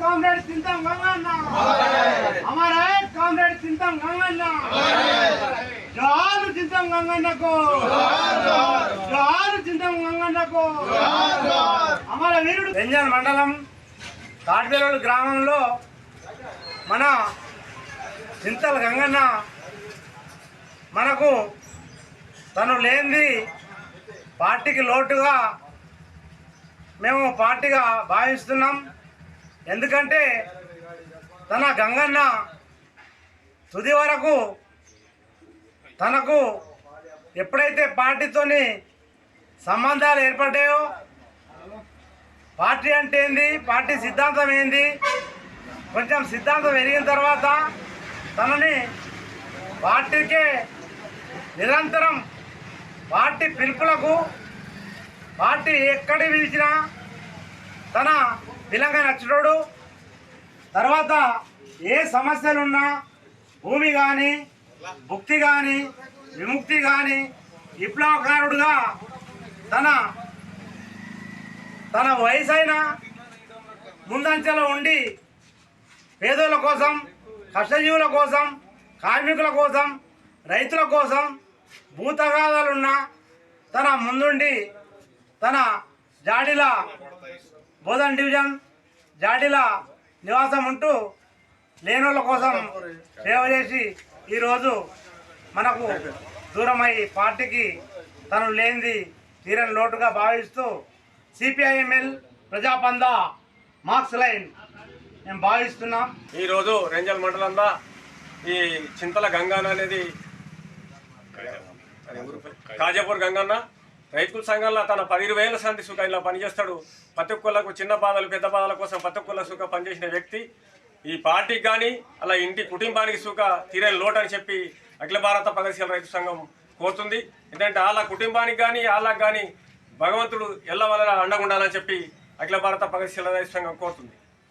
Comrade Chintam Ganganna. అమర్ హై comrade Chintam Ganganna. జోహార్ చింతం గంగన్నకు. జోహార్ చింతం గంగన్నకు. అమర వీరుడు మండలం తాటివేలు గ్రామంలో మన చింతల గంగన్న మనకు తను లేనిది పార్టీకి లోటుగా మేము పార్టీగా భావిస్తున్నాం. ఎందుకంటే తన గంగన్న తుది వరకు తనకు ఎప్పుడైతే పార్టీతోని సంబంధాలు ఏర్పడ్డాయో పార్టీ అంటే ఏంది? పార్టీ సిద్ధాంతం ఏంది? కొంచెం సిద్ధాంతం ఎరిగిన తర్వాత తనని పార్టీకే నిరంతరం పార్టీ పిలుపులకు పార్టీ ఎక్కడి పిలిచినా తన తెలంగాణ వచ్చినోడు తర్వాత ఏ సమస్యలున్నా భూమి కానీ భుక్తి కానీ విముక్తి కానీ విప్లవకారుడుగా తన తన వయసైన ముందంచెలో ఉండి పేదోళ్ళ కోసం కష్టజీవుల కోసం కార్మికుల కోసం రైతుల కోసం భూతగాదాలున్న తన ముందుండి తన జాడిలా బోధన్ డివిజన్ జాడిల నివాసం ఉంటూ లేనోళ్ళ కోసం సేవ చేసి ఈరోజు మనకు దూరమై పార్టీకి తను లేనిది తీరని లోటుగా భావిస్తూ సిపిఐఎంఎల్ ప్రజాపంద మార్క్స్ లైన్ మేము భావిస్తున్నాం. ఈరోజు రెంజల్ మండలంలో ఈ చింతల గంగాన అనేది కాజాపూర్ గంగన్న రైతుల సంఘంలో తన పదిహేను వేల సంధి సుఖ ఇలా పనిచేస్తాడు. ప్రతి ఒక్కళ్ళకు చిన్న బాధలు పెద్ద బాధల కోసం ప్రతి ఒక్కళ్ళ సుఖ పనిచేసిన వ్యక్తి. ఈ పార్టీకి కానీ అలా ఇంటి కుటుంబానికి సుఖ తీరని లోటు అని చెప్పి అఖిల భారత ప్రగతిశీల రైతు సంఘం కోరుతుంది. ఎందుకంటే వాళ్ళ కుటుంబానికి కానీ వాళ్ళకి కానీ భగవంతుడు ఎల్ల వల్ల అండగుండాలని చెప్పి అఖిల భారత ప్రగతిశీల రైతు సంఘం కోరుతుంది.